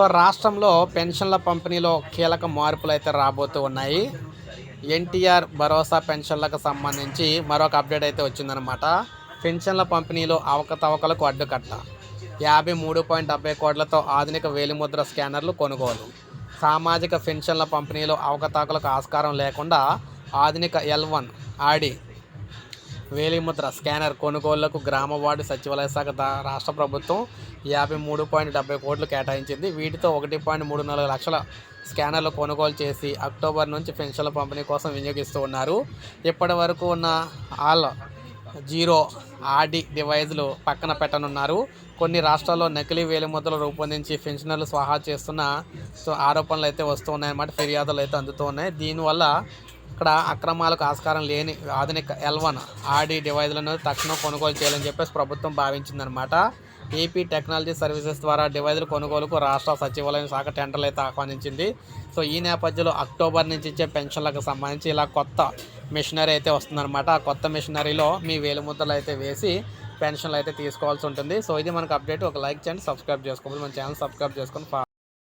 So రాష్ట్రంలో పెన్షన్ల పంపిణీలో కీలక మార్పులు అయితే రాబోతూ ఉన్నాయి. ఎన్టీఆర్ భరోసా పెన్షన్లకు సంబంధించి మరొక అప్డేట్ అయితే వచ్చిందనమాట పెన్షన్ల పంపిణీలో అవకతవకలకు అడ్డుకట్ట. యాభై మూడు పాయింట్ డెబ్బై కోట్లతో ఆధునిక వేలిముద్ర స్కానర్లు కొనుగోలు. సామాజిక పెన్షన్ల పంపిణీలో అవకతవకలకు ఆస్కారం లేకుండా ఆధునిక ఎల్ వన్ ఆడి వేలిముద్ర స్కానర్ కొనుగోళ్ళకు గ్రామ వార్డు సచివాలయ శాఖ రాష్ట్ర ప్రభుత్వం యాభై మూడు పాయింట్ డెబ్బై కోట్లు కేటాయించింది. వీటితో ఒకటి పాయింట్ మూడు నాలుగు లక్షల స్కానర్లు కొనుగోలు చేసి అక్టోబర్ నుంచి పెన్షన్ల పంపిణీ కోసం వినియోగిస్తూ ఉన్నారు. ఇప్పటి వరకు ఉన్న ఆల్ జీరో ఆర్డి డివైజ్లు పక్కన పెట్టనున్నారు. కొన్ని రాష్ట్రాల్లో నకిలీ వేలిముద్రలు రూపొందించి పెన్షనర్లు స్వాహా చేస్తున్న ఆరోపణలు అయితే వస్తున్నాయన్నమాట ఫిర్యాదులు అయితే అందుతున్నాయి దీనివల్ల ఇక్కడ అక్రమాలకు ఆస్కారం లేని ఆధునిక ఎల్వన్ ఆడి డివైజ్లను తక్షణం కొనుగోలు చేయాలని చెప్పేసి ప్రభుత్వం భావించిందనమాట ఏపీ టెక్నాలజీ సర్వీసెస్ ద్వారా డివైజుల కొనుగోలుకు రాష్ట్ర సచివాలయం శాఖ టెండర్లు అయితే ఆహ్వానించింది. సో ఈ నేపథ్యంలో అక్టోబర్ నుంచి ఇచ్చే పెన్షన్లకు సంబంధించి ఇలా కొత్త మిషనరీ అయితే వస్తుందన్నమాట. ఆ కొత్త మిషనరీలో మీ వేలిముద్రలు అయితే వేసి పెన్షన్లు అయితే తీసుకోవాల్సి ఉంటుంది. సో ఇది మనకు అప్డేట్. ఒక లైక్ చేయండి సబ్స్క్రైబ్ చేసుకోవాలి మన ఛానల్ సబ్స్క్రైబ్ చేసుకొని